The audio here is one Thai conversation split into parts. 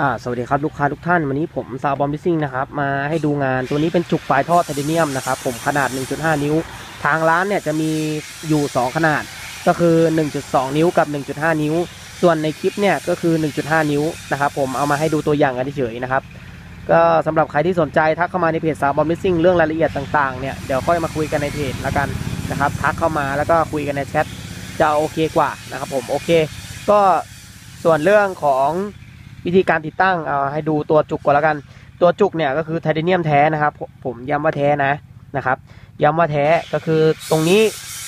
อ่าสวัสดีครับลูกค้าทุกท่านวันนี้ผมซาวบอมบิซิ่งนะครับมาให้ดูงานตัวนี้เป็นจุกปลายท่อไทเทเนียมนะครับผมขนาด 1.5 นิ้ว ทางร้านเนี่ยจะมีอยู่ 2 ขนาด ก็คือ 1.2 นิ้วกับ 1.5 นิ้ว ส่วนในคลิปเนี่ยก็คือ 1.5 นิ้วนะครับผมเอามาให้ดูตัวอย่างกันเฉยๆนะครับก็สำหรับใครที่สนใจทักเข้ามาในเพจซาวบอมบิซิ่งเรื่องรายละเอียดต่างๆเนี่ยเดี๋ยวค่อยมาคุยกันในเพจแล้วกันนะครับทักเข้ามาแล้วก็คุยกันในแชทจะโอเคกว่านะครับผมโอเค ก็ส่วนเรื่องของ วิธีการติดตั้งเอาให้ดูตัวจุกก่อนแล้วกัน ตัวจุกเนี่ยก็คือไทเทเนียมแท้นะครับ ผมย้ำว่าแท้นะนะครับย้ำว่าแท้ก็คือตรงนี้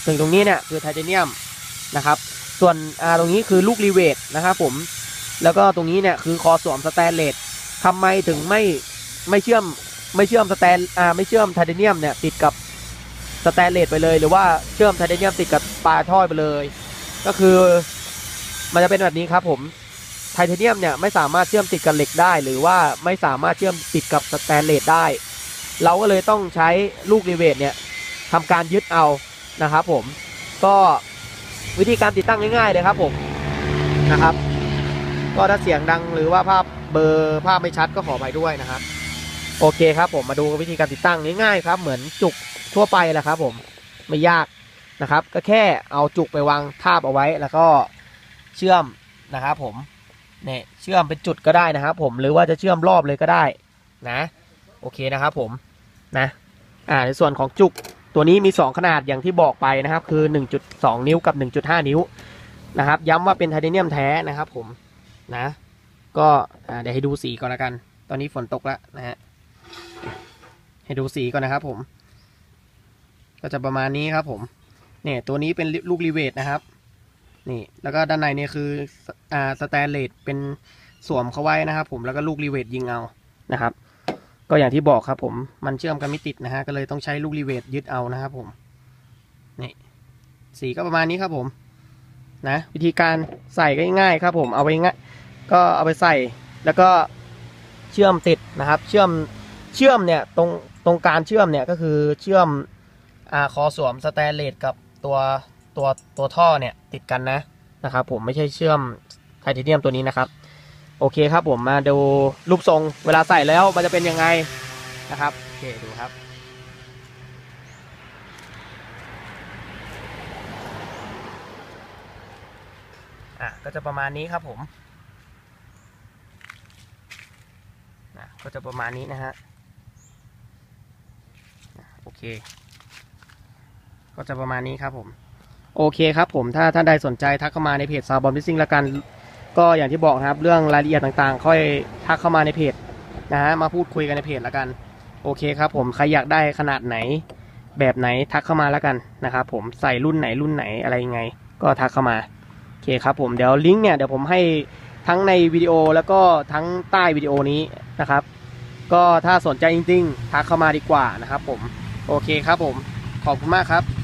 ถึงตรงนี้เนี่ยคือไทเทเนียมนะครับ ส่วนตรงนี้คือลูกรีเวทนะครับผมแล้วก็ตรงนี้เนี่ยคือคอสวมสแตนเลสทำไมถึงไม่ไม่เชื่อมไม่เชื่อมสแตนอ่าไม่เชื่อมไทเทเนียมเนี่ยติดกับสแตนเลสไปเลย หรือว่าเชื่อมไทเทเนียมติดกับปลายท่อไปเลย ก็คือมันจะเป็นแบบนี้ครับผม ไทเทเนียมเนี่ยไม่สามารถเชื่อมติดกับเหล็กได้ หรือว่าไม่สามารถเชื่อมติดกับสแตนเลสได้ เราก็เลยต้องใช้ลูกรีเวทเนี่ยทำการยึดเอานะครับผมก็วิธีการติดตั้งง่ายๆเลยครับผมนะครับ ก็ถ้าเสียงดังหรือว่าภาพเบอร์ภาพไม่ชัดก็ขอไปด้วยนะครับ โอเคครับผมมาดูวิธีการติดตั้งง่ายๆครับ เหมือนจุกทั่วไปแหละครับ ผมไม่ยากนะครับ ก็แค่เอาจุกไปวางทาบเอาไว้แล้วก็เชื่อมนะครับผม เนี่ยเชื่อมเป็นจุดก็ได้นะครับผมหรือว่าจะเชื่อมรอบเลยก็ได้นะ โอเคนะครับผมนะอ่าในส่วนของจุกตัวนี้มี 2 ขนาดอย่างที่บอกไปนะครับ คือ 1.2 นิ้วกับ 1.5 นิ้วนะครับ ย้ำว่าเป็นไทเทเนียมแท้นะครับ ผมนะ ก็เดี๋ยวให้ดูสีก่อนละกัน ตอนนี้ฝนตกแล้วนะฮะให้ดูสีก่อนนะครับ ผม ก็จะประมาณนี้ครับ ผมเนี่ยตัวนี้เป็นลูกรีเวทนะครับ นี่ แล้วก็ด้านในเนี่ยคืออ่าสแตนเลสเป็นสวมเข้าไว้นะครับ ผมแล้วก็ลูกรีเวทยิงเอานะครับ ก็อย่างที่บอกครับ ผมมันเชื่อมกันไม่ติดนะฮะก็เลยต้องใช้ลูกรีเวทยึดเอานะครับ ผมนี่สีก็ประมาณนี้ครับผมนะวิธีการใส่ก็ง่ายครับ ผมเอาไปง่ายก็เอาไปใส่แล้วก็เชื่อมติดนะครับ เชื่อมเชื่อมเนี่ยตรงตรงการเชื่อมเนี่ยก็คือเชื่อมอ่าคอสวมสแตนเลสกับตัว ตัวตัวท่อเนี่ยติดกันนะนะครับผมไม่ใช่เชื่อมไทเทเนียมตัวนี้นะครับ โอเคครับผมมาดูรูปทรงเวลาใส่แล้วมันจะเป็นยังไงนะครับโอเคดูครับอะก็จะประมาณนี้ครับผมนะก็จะประมาณนี้นะฮะอะโอเค ก็จะประมาณนี้ครับผม โอเคครับผมถ้าท่านใดสนใจทักเข้ามาในเพจซาวบอมบิซิ่งละกัน ก็อย่างที่บอกนะครับ เรื่องรายละเอียดต่างๆ ค่อยทักเข้ามาในเพจนะฮะมาพูดคุยกันในเพจละกัน โอเคครับผมใครอยากได้ขนาดไหน แบบไหนทักเข้ามาแล้วกันนะครับผมใส่รุ่นไหนรุ่นไหนอะไรยังไง ก็ทักเข้ามาโอเคครับผมเดี๋ยวลิงก์เนี่ยเดี๋ยวผมให้ทั้งในวิดีโอแล้วก็ทั้งใต้วิดีโอนี้นะครับก็ถ้าสนใจจริง ๆ ทักเข้ามาดีกว่านะครับผม โอเคครับผม ขอบคุณมากครับ